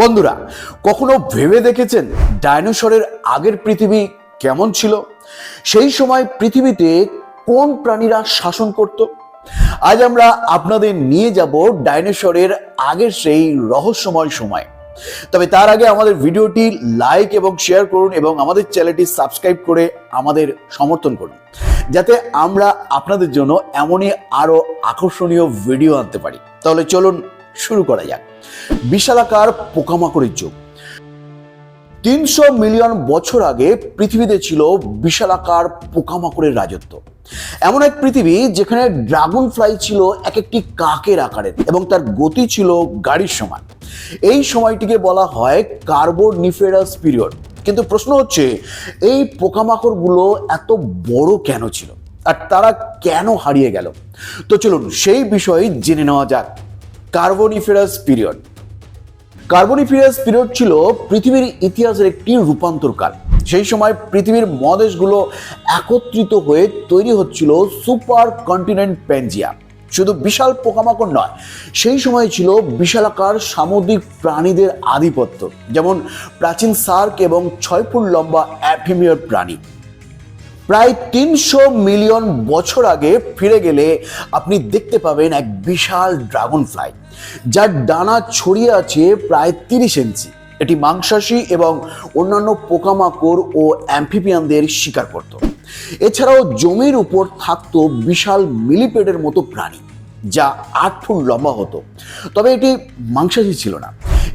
বন্ধুরা, কখনো ভেবে দেখেছেন ডাইনোসরের আগের পৃথিবী কেমন ছিল? সেই সময় পৃথিবীতে কোন প্রাণীরা শাসন করত? আজ আমরা আপনাদের নিয়ে যাব ডাইনোসরের আগের সেই রহস্যময় সময়। তবে তার আগে আমাদের ভিডিওটি লাইক এবং শেয়ার করুন এবং আমাদের চ্যানেলটি সাবস্ক্রাইব করে আমাদের সমর্থন করুন, যাতে আমরা আপনাদের জন্য এমনই আরও আকর্ষণীয় ভিডিও আনতে পারি। তাহলে চলুন শুরু করা যাক। বিশালাকার পোকামাকড়ের যুগ। তিনশো মিলিয়ন বছর আগে পৃথিবীতে ছিল বিশালাকার পোকামাকড়ের রাজত্ব। এমন এক পৃথিবী যেখানে ড্রাগন ফ্লাই ছিল এক একটি কাকের আকারের এবং তার গতি ছিল গাড়ির সমান। এই সময়টিকে বলা হয় কার্বোনিফেরাস পিরিয়ড। কিন্তু প্রশ্ন হচ্ছে, এই পোকামাকড়গুলো এত বড় কেন ছিল? আর তারা কেন হারিয়ে গেল? তো চলুন সেই বিষয়ে জেনে নেওয়া যাক। Carboniferous period. কার্বনিফেরাস পিরিয়ড ছিল পৃথিবীর ইতিহাসের একটি রূপান্তর কাল সেই সময় পৃথিবীর মহাদেশগুলো একত্রিত হয়ে তৈরি হচ্ছিল সুপার কন্টিনেন্ট প্যানজিয়া। শুধু বিশাল পোকামাকড় নয়, সেই সময় ছিল বিশালাকার সামুদ্রিক প্রাণীদের আধিপত্য, যেমন প্রাচীন সার্ক এবং ছয় ফুট লম্বা অ্যাফিমিয়ার প্রাণী। প্রায় তিনশো মিলিয়ন বছর আগে ফিরে গেলে আপনি দেখতে পাবেন এক বিশাল ড্রাগন ফ্লাই যার ডানা ছড়িয়ে আছে প্রায় তিরিশ ইঞ্চি। এটি মাংসাশী এবং অন্যান্য পোকামাকড় ও অ্যাম্ফিবিয়ানদের শিকার করত। এছাড়াও জমির উপর থাকতো বিশাল মিলিপেডের মতো প্রাণী, যা আট ফুট লম্বা হতো। তবে এটি মাংসাশী ছিল না।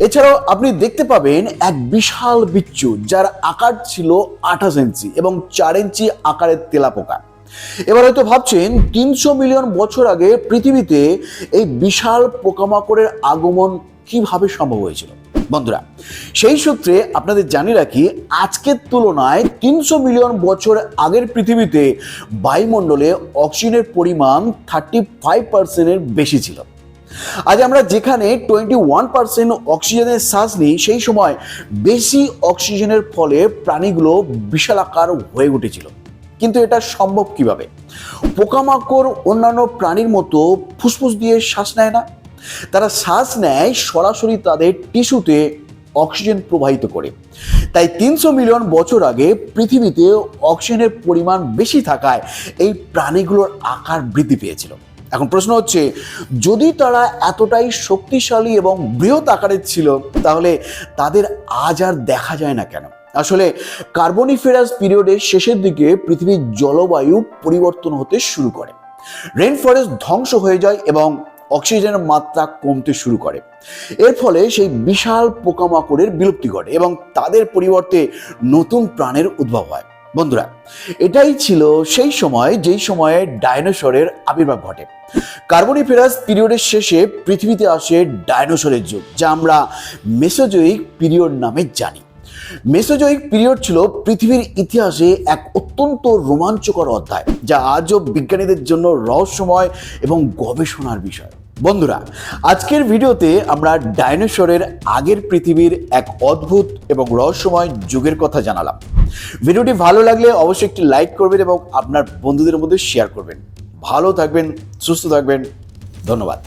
এছাড়াও আপনি দেখতে পাবেন এক বিশাল বিচ্ছু, যার আকার ছিল আঠাশ ইঞ্চি এবং চার ইঞ্চি আকারের তেলাপোকা। এবার হয়তো ভাবছেন, তিনশো মিলিয়ন বছর আগে পৃথিবীতে এই বিশাল পোকামাকড়ের আগমন কীভাবে সম্ভব হয়েছিল? বন্ধুরা, সেই সূত্রে আপনাদের জানিয়ে রাখি, আজকের তুলনায় তিনশো মিলিয়ন বছর আগের পৃথিবীতে বায়ুমণ্ডলে অক্সিজেনের পরিমাণ থার্টি ফাইভ পার্সেন্টের বেশি ছিল। আজ আমরা যেখানে টোয়েন্টি ওয়ান পার্সেন্ট অক্সিজেনের শ্বাস নিই, সেই সময় বেশি অক্সিজেনের ফলে প্রাণীগুলো বিশালাকার হয়ে উঠেছিল। কিন্তু এটা সম্ভব কীভাবে? পোকামাকড় অন্যান্য প্রাণীর মতো ফুসফুস দিয়ে শ্বাস নেয় না। তারা শ্বাস নেয় সরাসরি তাদের টিস্যুতে অক্সিজেন প্রবাহিত করে। তাই তিনশো মিলিয়ন বছর আগে পৃথিবীতে অক্সিজেনের পরিমাণ বেশি থাকায় এই প্রাণীগুলোর আকার বৃদ্ধি পেয়েছিল। এখন প্রশ্ন হচ্ছে, যদি তারা এতটাই শক্তিশালী এবং বৃহৎ আকারের ছিল, তাহলে তাদের আজ আর দেখা যায় না কেন? আসলে, কার্বনিফেরাস পিরিয়ডের শেষের দিকে পৃথিবীর জলবায়ু পরিবর্তন হতে শুরু করে। রেন ফরেস্ট ধ্বংস হয়ে যায় এবং অক্সিজেনের মাত্রা কমতে শুরু করে। এর ফলে সেই বিশাল পোকামাকড়ের বিলুপ্তি ঘটে এবং তাদের পরিবর্তে নতুন প্রাণের উদ্ভব হয়। বন্ধুরা, এটাই ছিল সেই সময়, যেই সময়ে ডাইনোসরের আবির্ভাব ঘটে। কার্বনিফেরাস পিরিয়ডের শেষে পৃথিবীতে আসে ডাইনোসরের যুগ, যা আমরা মেসোজয়িক পিরিয়ড নামে জানি। মেসোজয়িক পিরিয়ড ছিল পৃথিবীর ইতিহাসে এক অত্যন্ত রোমাঞ্চকর অধ্যায়, যা আজও বিজ্ঞানীদের জন্য রহস্যময় এবং গবেষণার বিষয়। বন্ধুরা, আজকের ভিডিওতে আমরা ডাইনোসরের আগের পৃথিবীর এক অদ্ভুত এবং রহস্যময় যুগের কথা জানালাম। ভিডিওটি ভালো লাগলে অবশ্যই একটি লাইক করবেন এবং আপনার বন্ধুদের মধ্যে শেয়ার করবেন। ভালো থাকবেন, সুস্থ থাকবেন। ধন্যবাদ।